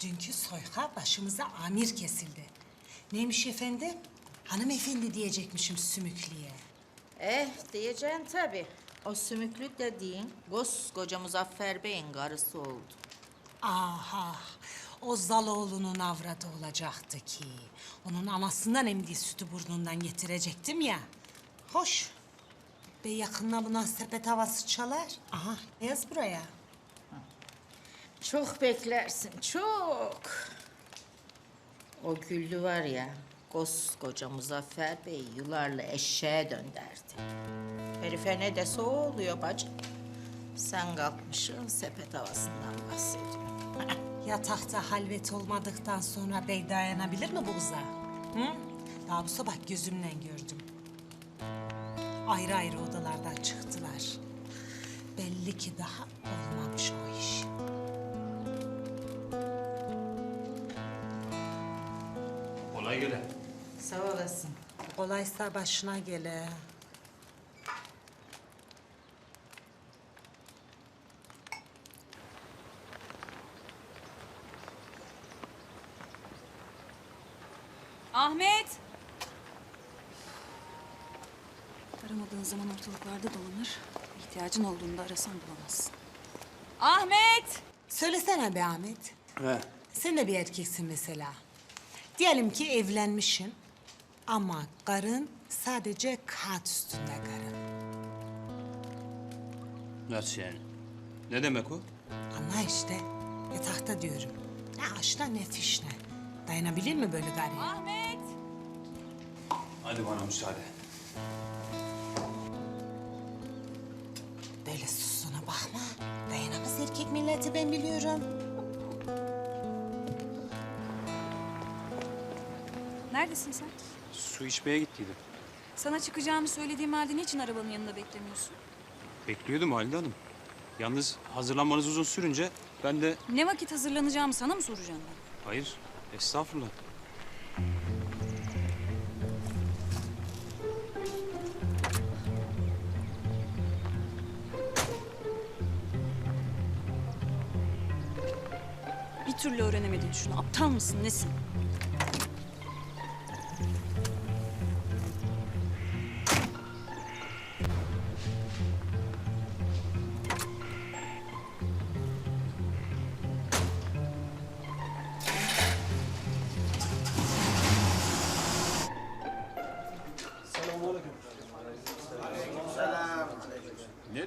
Dünkü soyka başımıza amir kesildi. Neymiş efendim? Hanımefendi diyecekmişim sümüklüye. Eh diyeceksin tabii. O sümüklü dediğin koskoca Muzaffer Bey'in karısı oldu. Aha, o Zaloğlu'nun avradı olacaktı ki. Onun anasından emdiği sütü burnundan getirecektim ya. Hoş. Bey yakında buna sepet havası çalar. Aha, yaz buraya. Çok beklersin, çok. O güllü var ya, koskoca Muzaffer Bey yularla eşeğe dönderdi. Herife ne dese o oluyor bacım. Sen kalkmışsın sepet havasından bahsediyorsun. Yatakta halvet olmadıktan sonra bey dayanabilir mi bu kıza? Hı? Daha bu sabah gözümle gördüm. Ayrı ayrı odalardan çıktılar. Belli ki daha olmamış o gele. Sağ olasın. Kolaysa başına gele. Ahmet! Aramadığın zaman ortalıklarda dolanır. İhtiyacın olduğunda arasan bulamazsın. Ahmet! Söylesene be Ahmet. He. Sen de bir erkeksin mesela. Diyelim ki evlenmişsin. Ama karın sadece kat üstünde karın. Nasıl yani? Ne demek o? Anla işte. Yatakta diyorum. Ne aşna ne fişne. Dayanabilir mi böyle gariye? Ahmet! Hadi bana müsaade. Böyle susuna bakma. Dayanamaz erkek milleti ben biliyorum. Neredesin sen? Su içmeye gittiydim. Sana çıkacağımı söylediğim halde niçin arabanın yanında beklemiyorsun? Bekliyordum Halide Hanım. Yalnız hazırlanmanız uzun sürünce ben de... Ne vakit hazırlanacağımı sana mı soracağım ben? Hayır, estağfurullah. Bir türlü öğrenemedin şunu. Aptal mısın, nesin?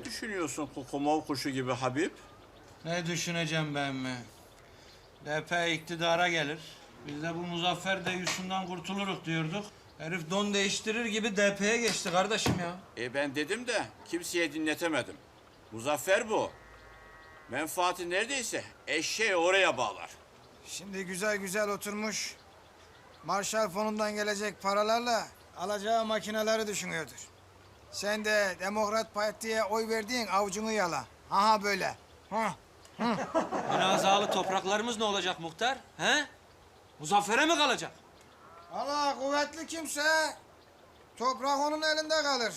Ne düşünüyorsun kukumov kuşu gibi Habib? Ne düşüneceğim ben mi? DP iktidara gelir. Biz de bu Muzaffer deyusundan kurtuluruk diyorduk. Herif don değiştirir gibi DP'ye geçti kardeşim ya. E ben dedim de kimseye dinletemedim. Muzaffer bu. Menfaati neredeyse eşeği oraya bağlar. Şimdi güzel güzel oturmuş. Marshall fonundan gelecek paralarla alacağı makineleri düşünüyordur. Sen de Demokrat Parti'ye oy verdiğin avucunu yala. Aha böyle. Ha. Münazalı topraklarımız ne olacak muhtar? He? Muzaffer'e mi kalacak? Allah kuvvetli kimse toprak onun elinde kalır.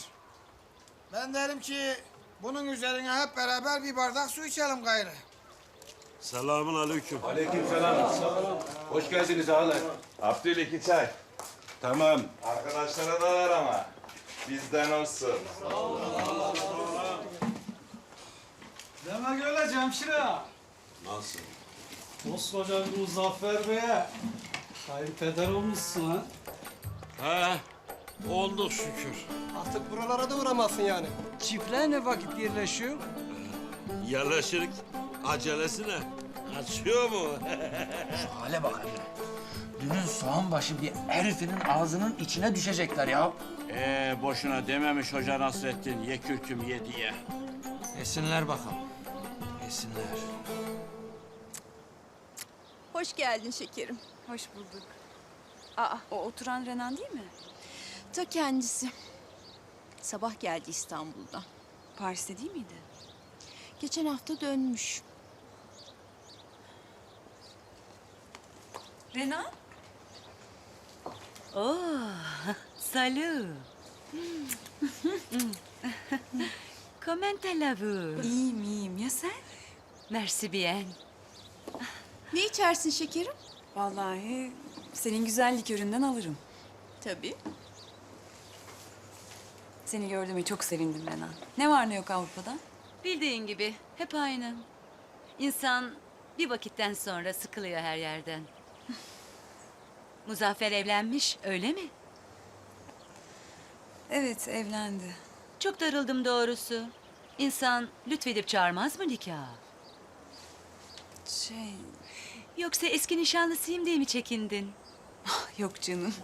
Ben derim ki bunun üzerine hep beraber bir bardak su içelim gayrı. Selamun aleyküm. Aleykümselam. Hoş geldiniz ağalar. Abdül iki çay. Tamam. Arkadaşlara da ver ama. Bizden olsun. Demek öyle Cemşire. Nasıl? Koskoca Muzaffer Bey'e kayınpeder olmuşsun ha. He, olduk şükür. Artık buralara da uğramasın yani. Çiftler ne vakit yerleşiyor? Yerleşirik acelesine. Kaçıyor mu? Hale bak hele. Dünün soğan başı bir herifinin ağzının içine düşecekler ya. E boşuna dememiş Hoca Nasrettin ye kürküm ye diye. Yesinler bakalım. Yesinler. Hoş geldin şekerim. Hoş bulduk. Aa, o oturan Renan değil mi? Ta kendisi. Sabah geldi İstanbul'dan. Paris'te değil miydi? Geçen hafta dönmüş. Renan? Oh, salut. Comment allez-vous? İyiyim, iyiyim. Ya sen? Merci bien. Ne içersin şekerim? Vallahi senin güzel liköründen alırım. Tabii. Seni gördüğüme çok sevindim Renan. Ne var ne yok Avrupa'da? Bildiğin gibi hep aynı. İnsan bir vakitten sonra sıkılıyor her yerden. Muzaffer evlenmiş, öyle mi? Evet evlendi. Çok darıldım doğrusu. İnsan lütfedip çağırmaz mı nikaha? Şey Yoksa eski nişanlısıyım diye mi çekindin? yok canım.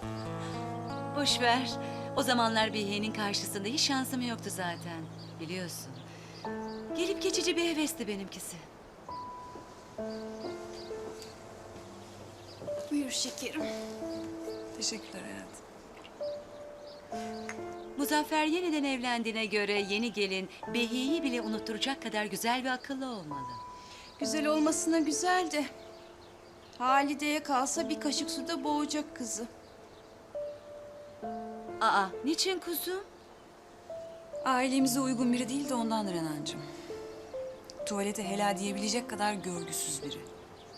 Boş ver. O zamanlar Bihe'nin karşısında hiç şansım yoktu zaten. Biliyorsun. Gelip geçici bir hevesti benimkisi. Buyur şekerim. Teşekkürler hayatım. Muzaffer yeniden evlendiğine göre yeni gelin Behi'yi bile unutturacak kadar güzel ve akıllı olmalı. Güzel olmasına güzel de. Halide'ye kalsa bir kaşık suda boğacak kızı. Aa, niçin kuzum? Ailemize uygun biri değil de ondan Renancığım. Tuvalete helal diyebilecek kadar görgüsüz biri.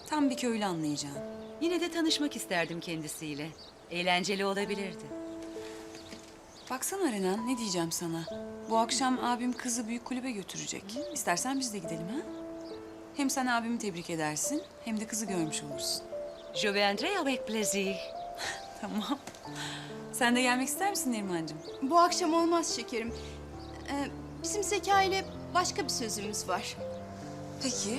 Tam bir köylü anlayacağın. Yine de tanışmak isterdim kendisiyle. Eğlenceli olabilirdi. Baksana Renan ne diyeceğim sana. Bu akşam abim kızı büyük kulübe götürecek. İstersen biz de gidelim ha? Hem sen abimi tebrik edersin hem de kızı görmüş olursun. Je viendrai avec plaisir. Tamam. Sen de gelmek ister misin Nerimancığım? Bu akşam olmaz şekerim. Ee, bizim Zeka ile başka bir sözümüz var. Peki.